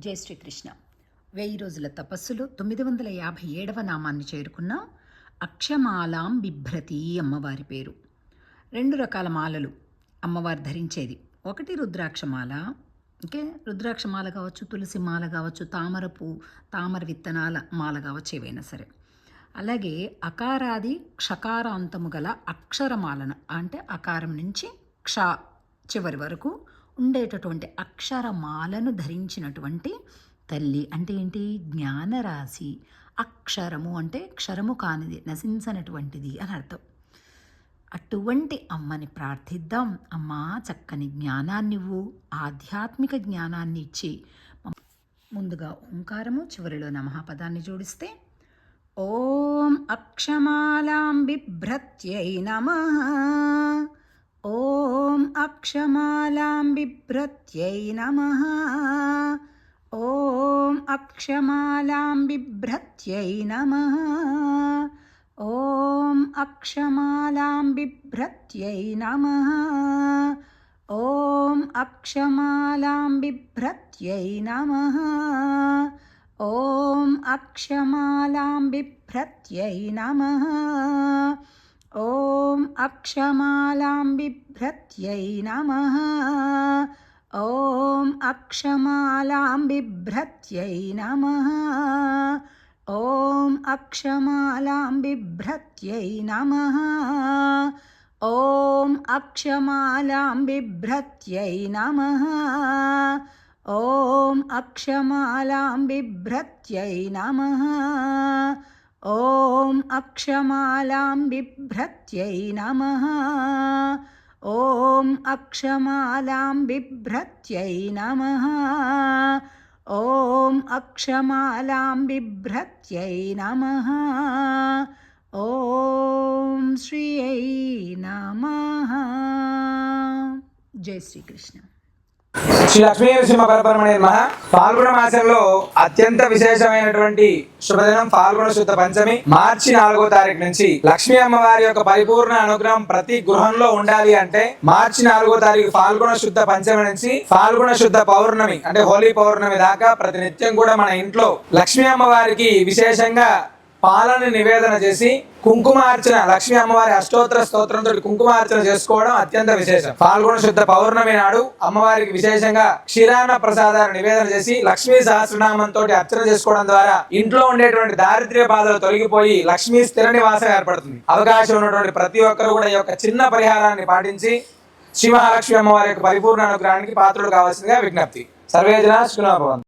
జై శ్రీకృష్ణ. వెయ్యి రోజుల తపస్సులో తొమ్మిది వందల యాభై ఏడవ నామాన్ని చేరుకున్న అక్షమాలాం బిభ్రతి అమ్మవారి పేరు. రెండు రకాల మాలలు అమ్మవారు ధరించేది. ఒకటి రుద్రాక్షమాల ఓకే? రుద్రాక్షమాల కావచ్చు తులసి మాల కావచ్చు తామరపు తామర విత్తనాల మాల కావచ్చు ఏవైనా సరే. అలాగే అకారాది క్షకారాంతము గల అక్షరమాలను అంటే అకారం నుంచి క్ష చివరి వరకు ఉండేటటువంటి అక్షరమాలను ధరించినటువంటి తల్లి అంటే ఏంటి? జ్ఞానరాశి. అక్షరము అంటే క్షరము కానిది నశించనటువంటిది అని అర్థం. అటువంటి అమ్మని ప్రార్థిద్దాం. అమ్మా చక్కని జ్ఞానాన్నివ్వు ఆధ్యాత్మిక జ్ఞానాన్ని ఇచ్చి. ముందుగా ఓంకారము చివరిలో నమః పదాన్ని జోడిస్తే ఓం అక్షమాలాం బిభ్రత్యై నమ. ఓం अक्षमालां बिभ्रत्यै नमः ॐ अक्षमालां बिभ्रत्यै नमः ॐ अक्षमालां बिभ्रत्यै नमः ॐ अक्षमालां बिभ्रत्यै नमः ॐ अक्षमालां बिभ्रत्यै नमः ॐ अक्षमालां बिभ्रत्यै नमः ॐ अक्षमालां बिभ्रत्यै नमः ॐ अक्षमालां बिभ्रत्यै नमः ॐ अक्षमालां बिभ्रत्यै नमः ॐ अक्षमालां बिभ्रत्यै नमः ॐ अक्षमालां बिभ्रत्यै नमः ॐ अक्षमालां बिभ्रत्यै नमः ॐ अक्षमालां बिभ्रत्यै नमः ॐ श्रियै नमः जय श्रीकृष्ण శ్రీ లక్ష్మీ నరసింహ పరపరమణి నమః ఫాల్గుణ మాసంలో అత్యంత విశేషమైనటువంటి శుభదినం ఫాల్గుణ శుద్ధ పంచమి. మార్చి నాలుగో తారీఖు నుంచి లక్ష్మీ అమ్మవారి యొక్క పరిపూర్ణ అనుగ్రహం ప్రతి గృహంలో ఉండాలి అంటే మార్చి నాలుగో తారీఖు ఫాల్గుణ శుద్ధ పంచమి నుంచి ఫాల్గుణ శుద్ధ పౌర్ణమి అంటే హోలీ పౌర్ణమి దాకా ప్రతి నిత్యం కూడా మన ఇంట్లో లక్ష్మీ అమ్మవారికి విశేషంగా పాలను నివేదన చేసి కుంకుమార్చన లక్ష్మీ అమ్మవారి అష్టోత్తర స్తోత్రంతో కుంకుమార్చన చేసుకోవడం అత్యంత విశేషం. పాల్గొన శుద్ధ పౌర్ణమి నాడు అమ్మవారికి విశేషంగా క్షీరాన్న ప్రసాదాన్ని నివేదన చేసి లక్ష్మీ సహస్రనామంతో అర్చన చేసుకోవడం ద్వారా ఇంట్లో ఉండేటువంటి దారిద్ర్య బాధలు తొలగిపోయి లక్ష్మీ స్థిర నివాసం ఏర్పడుతుంది. అవకాశం ఉన్నటువంటి ప్రతి ఒక్కరు కూడా ఈ యొక్క చిన్న పరిహారాన్ని పాటించి శ్రీ మహాలక్ష్మి అమ్మవారి యొక్క పరిపూర్ణ అనుగ్రహానికి పాత్రుడు కావాల్సిందిగా విజ్ఞప్తి. సర్వేజన సుఖినోభవంతు.